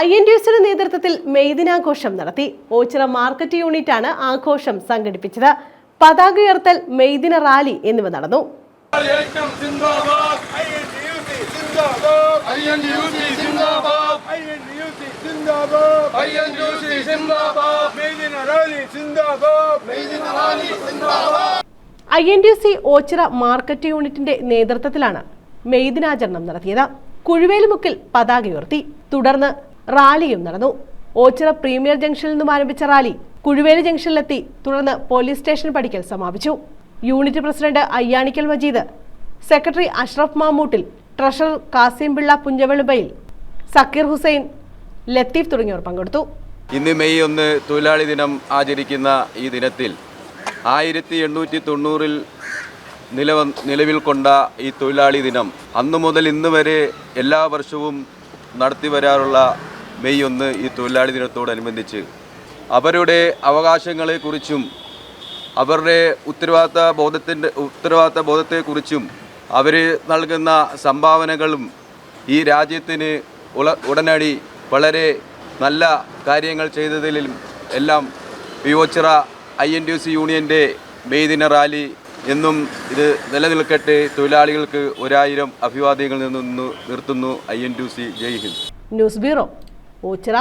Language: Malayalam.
ഐ എൻ ഡി എസിന്റെ നേതൃത്വത്തിൽ മെയ്ദിനാഘോഷം നടത്തി. ഓച്ചിറ മാർക്കറ്റ് യൂണിറ്റ് ആണ് ആഘോഷം സംഘടിപ്പിച്ചത്. പതാക ഉയർത്തൽ മെയ്ദിന റാലി എന്നിവ നടന്നു. I N D C Ochira market യൂണിറ്റിന്റെ നേതൃത്വത്തിലാണ് മെയ്ദിനാചരണം നടത്തിയത്. കുഴുവേലുമുക്കിൽ പതാക ഉയർത്തി. തുടർന്ന് റാലിയും നടന്നു. ഓച്ചിറ പ്രീമിയർ ജംഗ്ഷനിൽ നിന്നും ആരംഭിച്ച റാലി കുഴുവേലി ജംഗ്ഷനിലെത്തി. തുടർന്ന് പോലീസ് സ്റ്റേഷൻ പടിക്കൽ സമാപിച്ചു. Unit president Ayyanikkal Majeed secretary Ashraf Mamoottil treasurer Kasim Pillai Punchavelubayil Zakir Hussain Latheef തുടങ്ങിയവർ പങ്കെടുത്തു. ഇന്ന് മെയ് ഒന്ന് തൊഴിലാളി ദിനം ആചരിക്കുന്ന ഈ ദിനത്തിൽ ആയിരത്തി എണ്ണൂറ്റി തൊണ്ണൂറിൽ നിലവ നിലവിൽ കൊണ്ട ഈ തൊഴിലാളി ദിനം അന്നു മുതൽ ഇന്ന് വരെ എല്ലാ വർഷവും നടത്തി വരാറുള്ള മെയ് ഒന്ന് ഈ തൊഴിലാളി ദിനത്തോടനുബന്ധിച്ച് അവരുടെ അവകാശങ്ങളെക്കുറിച്ചും അവരുടെ ഉത്തരവാദിത്ത ബോധത്തിന്റെ ഉത്തരവാദിത്ത ബോധത്തെക്കുറിച്ചും അവർ നൽകുന്ന സംഭാവനകളും ഈ രാജ്യത്തിന് ഉള ഉടനടി വളരെ നല്ല കാര്യങ്ങൾ ചെയ്തതിലും എല്ലാം വിയോച്ചിറ ഐ എൻ ടി സി യൂണിയന്റെ മെയ് ദിന റാലി എന്നും ഇത് നിലനിൽക്കട്ടെ. തൊഴിലാളികൾക്ക് ഒരായിരം അഭിവാദ്യങ്ങളിൽ നിന്ന് നിർത്തുന്നു I N T C. Jai Hind. News bureau. Ochira